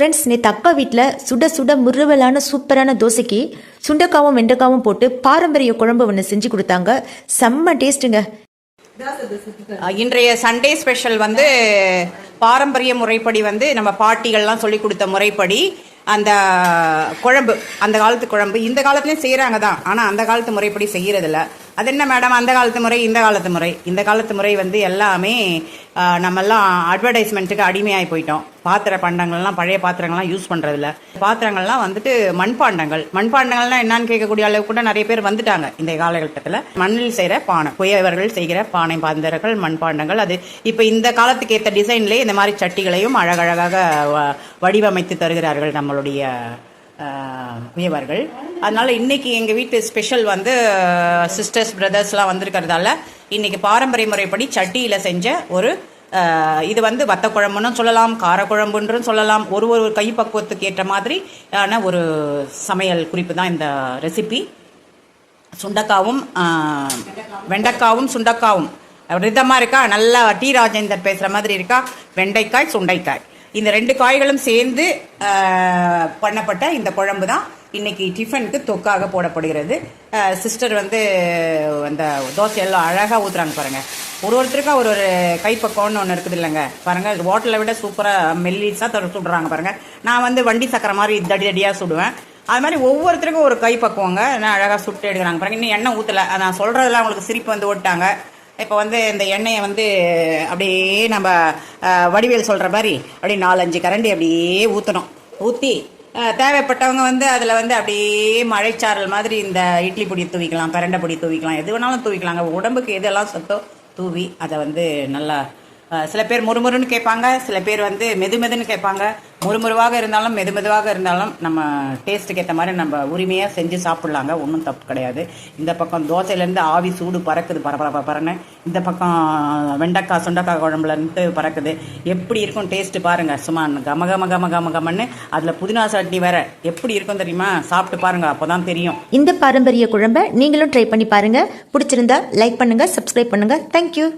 Friends நேற்று அக்கா வீட்டில் சுட சுட முறுவலான சூப்பரான தோசைக்கு சுண்டக்காவும் வெண்டைக்காவும் போட்டு பாரம்பரிய குழம்பு ஒன்று செஞ்சு கொடுத்தாங்க. செம்ம டேஸ்ட்டுங்க. இன்றைய சண்டே ஸ்பெஷல் வந்து பாரம்பரிய முறைப்படி வந்து நம்ம பாட்டிகள்லாம் சொல்லி கொடுத்த முறைப்படி அந்த குழம்பு அந்த காலத்து குழம்பு இந்த காலத்துலேயும் செய்கிறாங்க தான். ஆனால் அந்த காலத்து முறைப்படி செய்கிறதில்ல அது என்ன மேடம்? அந்த காலத்து முறை இந்த காலத்து முறை. இந்த காலத்து முறை வந்து எல்லாமே நம்மெல்லாம் அட்வர்டைஸ்மெண்ட்டுக்கு அடிமையாகி போயிட்டோம். பாத்திர பண்டங்கள்லாம் பழைய பாத்திரங்கள்லாம் யூஸ் பண்ணுறதில்ல பாத்திரங்கள்லாம் வந்துட்டு மண்பாண்டங்கள். மண்பாண்டங்கள்லாம் என்னன்னு கேட்கக்கூடிய அளவுக்கு கூட நிறைய பேர் வந்துட்டாங்க இந்த காலகட்டத்தில். மண்ணில் செய்கிற பானை. குயவர்கள் செய்கிற பானை பாந்தர்கள் மண்பாண்டங்கள். அது இப்போ இந்த காலத்துக்கு ஏற்ற டிசைன்லேயே இந்த மாதிரி சட்டிகளையும் அழகழகாக வ- வடிவமைத்து தருகிறார்கள் நம்மளுடைய முயவர்கள் அதனால் அதனால இன்னைக்கு எங்கள் வீட்டு ஸ்பெஷல் வந்து சிஸ்டர்ஸ் பிரதர்ஸ்லாம் வந்திருக்கிறதால இன்னைக்கு பாரம்பரிய முறைப்படி சட்டியில் செஞ்ச ஒரு இது வந்து வத்த குழம்புன்னு சொல்லலாம் காரக்குழம்புன்றும் சொல்லலாம். ஒரு ஒரு கைப்பக்குவத்துக்கு ஏற்ற மாதிரி ஆன ஒரு சமையல் குறிப்பு தான் இந்த ரெசிபி சுண்டக்காவும் வெண்டைக்காவும் சுண்டக்காவும். ரிதமாக இருக்கா? நல்லா டி ராஜேந்தர் பேசுகிற மாதிரி இருக்கா? வெண்டைக்காய் சுண்டைக்காய். இந்த ரெண்டு காய்களும் சேர்ந்து பண்ணப்பட்ட இந்த குழம்பு தான் இன்னைக்கு டிஃபனுக்கு தொக்காக போடப்படுகிறது. சிஸ்டர் வந்து அந்த தோசையெல்லாம் அழகாக ஊற்றுறாங்க பாருங்க. ஒரு ஒருத்தருக்கும் ஒரு ஒரு கைப்பக்கம்னு ஒன்று இருக்குது இல்லைங்க. பாருங்க ஹோட்டலை விட சூப்பராக மெல்லிஸாக தர சுடுறாங்க பாருங்க. நான் வந்து வண்டி சக்கரை மாதிரி தடி தடியாக சுடுவேன். அது மாதிரி ஒவ்வொருத்தருக்கும் ஒரு கைப்பக்குவங்க. நான் அழகாக சுட்டு எடுக்கிறாங்க பாருங்க. இன்னும் எண்ணெய் ஊற்றல நான் சொல்கிறதெல்லாம் அவங்களுக்கு சிரிப்பு வந்து ஓட்டாங்க. இப்போ வந்து இந்த எண்ணெயை வந்து அப்படியே நம்ம வடிவேல் சொல்கிற மாதிரி அப்படியே நாலஞ்சு கரண்டி அப்படியே ஊற்றணும் ஊற்றி தேவைப்பட்டவங்க வந்து அதில் வந்து அப்படியே மழைச்சாரல் மாதிரி இந்த இட்லி பொடி தூவிக்கலாம் பிரண்டை பொடி தூவிக்கலாம் எது வேணாலும் தூவிக்கலாங்க. உடம்புக்கு எதெல்லாம் சத்தோ தூவி அதை வந்து நல்லா சில பேர் முறுமுறுன்னு கேட்பாங்க சில பேர் வந்து மெது மெதுன்னு கேட்பாங்க. முறுமுறுவாக இருந்தாலும் மெது மெதுவாக இருந்தாலும் நம்ம டேஸ்ட்டுக்கு ஏற்ற மாதிரி நம்ம உரிமையாக செஞ்சு சாப்பிட்லாங்க. ஒன்றும் தப்பு கிடையாது. இந்த பக்கம் தோசையிலேருந்து ஆவி சூடு பறக்குது. பர பறன்னு இந்த பக்கம் வெண்டைக்காய் சுண்டக்காய் குழம்புலேருந்து பறக்குது. எப்படி இருக்கும் டேஸ்ட்டு பாருங்கள் சும்மா கம கம கம கம கமன்னு. அதில் புதினா சட்னி வேற எப்படி இருக்கும் தெரியுமா? சாப்பிட்டு பாருங்கள் அப்போ தான் தெரியும். இந்த பாரம்பரிய குழம்பை நீங்களும் ட்ரை பண்ணி பாருங்கள் பிடிச்சிருந்தா லைக் பண்ணுங்கள் சப்ஸ்கிரைப் பண்ணுங்கள் தேங்க்யூ